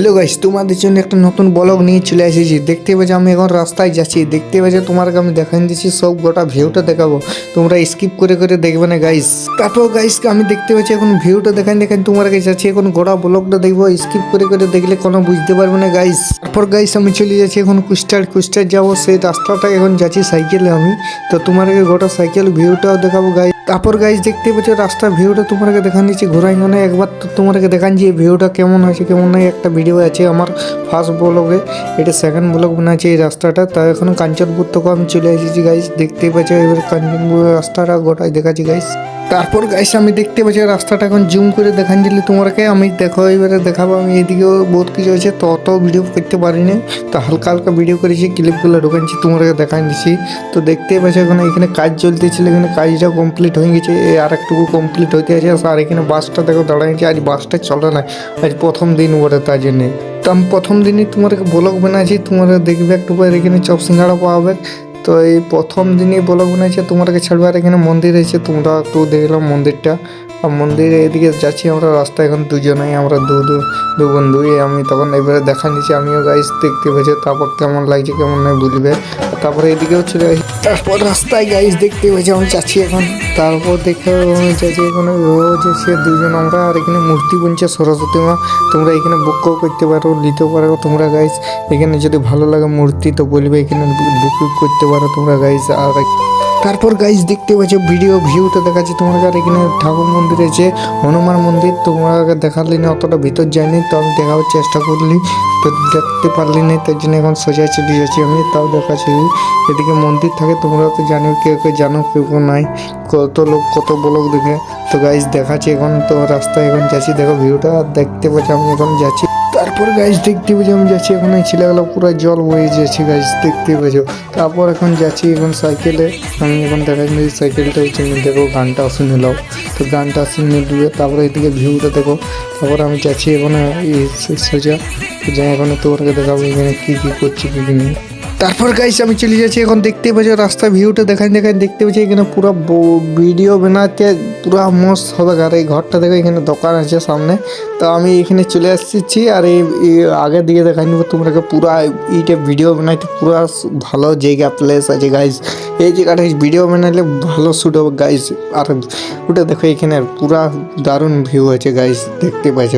Hello guys, তোমাদের জন্য একটা নতুন ব্লগ নিয়ে চলে এসেছি। দেখতে পাচ্ছ আমি এখন রাস্তায় যাচ্ছি। দেখতে পাচ্ছ তোমাকে আমি দেখাই দিচ্ছি, সব গোটা ভিউটা দেখাবো। তোমরা স্কিপ করে করে দেখবে না গাইস। তারপর গাইস, আমি দেখতে পাচ্ছি এখন ভিউটা দেখাই দেখান তোমার কাছে যাচ্ছি। এখন গোটা ব্লগটা দেখব স্কিপ করে করে দেখলে কোনো বুঝতে পারবে না গাইস। তারপর গাইস, আমি চলে যাচ্ছি এখন কুস্টার কুস্টার যাব, সেই রাস্তাটা এখন যাচ্ছি সাইকেলে আমি। তো তোমাকে গোটা সাইকেল ভিউটাও দেখাবো গাইস। তারপর গাইস দেখতে পাচ্ছ, রাস্তার ভিউটা তোমাকে দেখান দিচ্ছি, ঘোরাই মানে একবার তো তোমাকে দেখান যে ভিউটা কেমন আছে কেমন নাই, একটা ভিডিও আছে আমার ফার্স্ট ব্লগে এটা সেকেন্ড ব্লগ বানাচ্ছে এই রাস্তাটা তা এখন কাঞ্চনপুর থেকে আমি চলে এসেছি গাইস দেখতেই পাচ্ছ, এবার কাঞ্চনপুর রাস্তাটা গোটাই দেখাচ্ছি গাইস তারপর গাইস আমি দেখতে পাচ্ছি, রাস্তাটা এখন জুম করে দেখান দিলি তোমাকে আমি দেখো, এবারে দেখাবো, আমি এদিকেও বহুত কিছু আছে তো অত ভিডিও করতে পারিনি, তো হালকা হালকা ভিডিও করেছি ক্লিপগুলো ঢুকাচ্ছি তোমাকে দেখান দিচ্ছি। তো দেখতেই পাচ্ছ, এখন এখানে কাজ চলতেছিল, এখানে কাজটা কমপ্লিট হয়ে গেছে আর একটুকু কমপ্লিট হইতে আছে, আর এখানে বাসটা দেখো দাঁড়াইছে আজ বাসটা চলে না, আজ প্রথম দিন বটে তার জন্যে। তো আমি প্রথম দিনই তোমার ব্লগ বানাইছি তোমরা দেখবে একটু পরে এখানে চপ সিঙ্গাড়া পাওয়াবে তো এই প্রথম দিনই ব্লগ বানাইছে তোমাকে আর এখানে মন্দির আছে, তোমরা একটু দেখলাম মন্দিরটা। আর মন্দিরে এদিকে যাচ্ছি আমরা, রাস্তায় এখন দুজনেই, আমরা দু দু দু বন্ধু আমি তখন এবারে দেখা নিচ্ছি, আমিও গাইস দেখতে পেয়েছি, তারপর কেমন লাগছে, কেমন নয় বুঝবে তারপরে এদিকেও চলে আসি। তারপর রাস্তায় গাইস দেখতে পেয়েছি, আমি যাচ্ছি এখন। তারপর দেখে যাচ্ছি এখন ও সে দুজন, আমরা আর এখানে মূর্তি বনছে সরস্বতী মা। তোমরা এখানে বুকও করতে পারো, নিতেও পারো তোমরা গাইস এখানে যদি ভালো লাগে মূর্তি, তো বলবে এখানে বুকিং করতে পারো তোমরা গাইস আর তারপর গাইজ দেখতে পাচ্ছ ভিডিও ভিউটা দেখাচ্ছি তোমার আর এখানে ঠাকুর মন্দির আছে হনুমান মন্দির। তোমাকে দেখালি না, অতটা ভিতর যায়নি তো আমি দেখাবার চেষ্টা করলি, তো দেখতে পারলি না, তার জন্য এখন সোজা চলে যাচ্ছি আমি, তাও দেখাচ্ছি। এদিকে মন্দির থাকে, তোমরা তো জানো, কেউ কেউ জানো, কেউ কেউ নাই। কত লোক, কত ব্লগ দেখে। তো গাইজ দেখাচ্ছি এখন, তো রাস্তায় এখন যাচ্ছি, দেখো ভিউটা দেখতে পাচ্ছি, আমি এখন যাচ্ছি। তারপর গাছ দেখতে পেয়েছি, আমি যাচ্ছি এখন এই ছেলেগুলো পুরো জল বয়ে যাচ্ছে গাছ দেখতে পেয়েছ। তারপর এখন যাচ্ছি এখন সাইকেলে আমি এখন দেখা যাচ্ছে সাইকেলটা হচ্ছে দেখো, গানটা শুনে নাও। তো গানটা শুনে দিয়ে তারপরে এদিকে ভিউটা দেখো। তারপর আমি যাচ্ছি এখন সোজা যাই, এখন তোমাকে দেখাবো এখানে কী কী করছি, কী কী নেই। তারপর গাইস আমি চলে যাচ্ছি এখন দেখতে পাচ্ছি রাস্তা ভিউটা দেখান দেখান, দেখতে পাচ্ছি এখানে পুরো ভিডিও বানাতে পুরো মস্ত হবে। আর এই ঘরটা দেখো, এখানে দোকান আছে সামনে। তো আমি এখানে চলে আসছি আর এই আগের দিকে দেখাই নিব তোমরা পুরো এইটা ভিডিও বানাইতে, পুরো ভালো জায়গা প্লেস আছে গাইস এই জায়গাটা ভিডিও বানাইলে ভালো শ্যুট হবে গাইস আর ওটা দেখো, এখানে পুরা দারুণ ভিউ আছে গাইস দেখতে পাচ্ছ।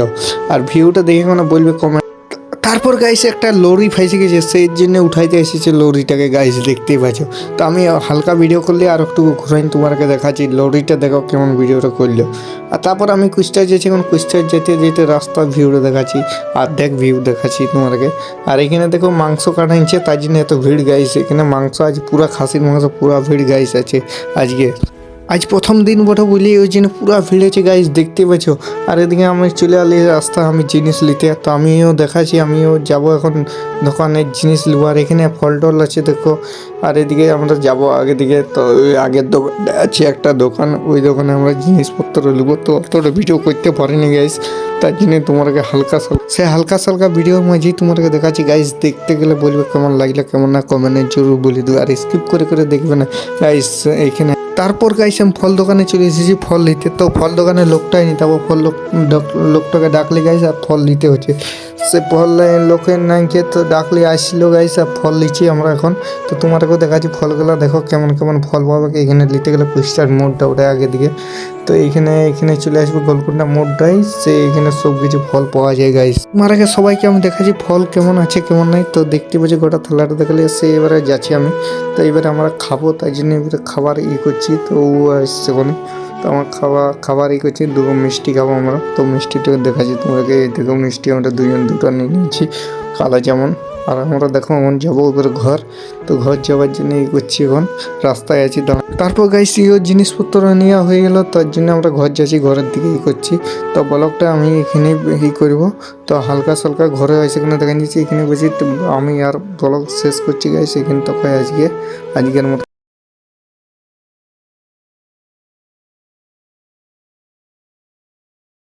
আর ভিউটা দেখে কোনো বলবে কমেন্ট তারপর গাইস একটা লরি ফাইসে গেছে, সেই জন্য উঠাইতে এসেছে লরিটাকে গাইস দেখতেই পাচ্ছ। তো আমি হালকা ভিডিও করলে আর একটু ঘুরাই তোমাকে দেখাচ্ছি, লরিটা দেখো কেমন ভিডিওটা করল। আর তারপর আমি কুস্টার যেছি এখন কুস্টার যেতে যেতে রাস্তার ভিউটা দেখাচ্ছি দেখ ভিউ দেখাচ্ছি তোমাকে আর এখানে দেখো মাংস কাটাইছে তার জন্য এত ভিড় গাইস এখানে মাংস আজ পুরা খাসির মাংস, পুরা ভিড় গাইস আছে আজকে। আজ প্রথম দিন বটে বলি, ওই জন্য পুরো আছে গাইজ দেখতে পাচ্ছ আর এদিকে আমি চলে আলি রাস্তা, আমি জিনিস নিতে। তো আমিও দেখাচ্ছি, আমিও যাব এখন দোকানের জিনিস নেব আর এখানে ফল টল আছে, দেখো। আর এদিকে আমরা যাব আগে দিকে, তো ওই আগের দোকান আছে একটা দোকান, ওই দোকানে আমরা জিনিসপত্র নেব তো অতটা ভিডিও করতে পারিনি গাইজ তার জন্য তোমাকে হালকা সাল- সে হালকা সালকা ভিডিওর মাঝেই তোমাকে দেখাচ্ছি গাইজ দেখতে গেলে বলবে কেমন লাগলে, কেমন না কমেন্টে জরুর বলে দেবো আর স্কিপ করে করে দেখবে না। গাইজ এইখানে তারপর গাইস আমি ফল দোকানে চলে এসেছি, ফল নিতে। তো ফল দোকানে লোকটাই নি তারপর ফল লোক লোকটাকে ডাকলে গাইস আর ফল নিতে হচ্ছে। সে ফল লোকের নাইকে তো ডাকলে আসছিল গাইস আর ফল নিচ্ছি আমরা এখন। তো তোমাদেরকেও দেখাচ্ছি ফলগুলো, দেখো কেমন কেমন ফল পাবে। এখানে নিতে গেলে পুষ্টার মোড়টা ওটা আগে দিকে। তো এইখানে এখানে চলে আসবে গোলকুন্ডা মোড়টাই। সে এখানে সব কিছু ফল পাওয়া যায় গাইস আগে সবাইকে আমি দেখাচ্ছি ফল কেমন আছে, কেমন নাই। তো দেখতে পাচ্ছি গোটা থালাটা দেখলে সে এবারে যাচ্ছি আমি। তো এবারে আমরা খাব, তাই জন্য এবারে খাবার ই করছি। তো ও আসছে ওখানে তো আমার খাওয়া খাবার করছি, দুটো মিষ্টি খাব আমরা। তো মিষ্টিটা দেখাচ্ছি তোমাকে দেখো মিষ্টি আমরা দুজন দুটো নিয়ে নিয়েছি, কালো যেমন আর আমরা দেখো এখন যাব এবার ঘর। তো ঘর যাওয়ার জন্য ই করছি এখন, রাস্তায় আছি তারপর গাইছি ইও জিনিসপত্র নেওয়া হয়ে গেল, তার জন্য আমরা ঘর যাচ্ছি, ঘরের দিকে ই করছি। তো ব্লগটা আমি এখানে ই করব। তো হালকা সালকা ঘরে এসে এখানে দেখা নিচ্ছি এখানে বসে আমি আর ব্লগ শেষ করছি গাইছি এখানে তো আজকে, আজকের মতো।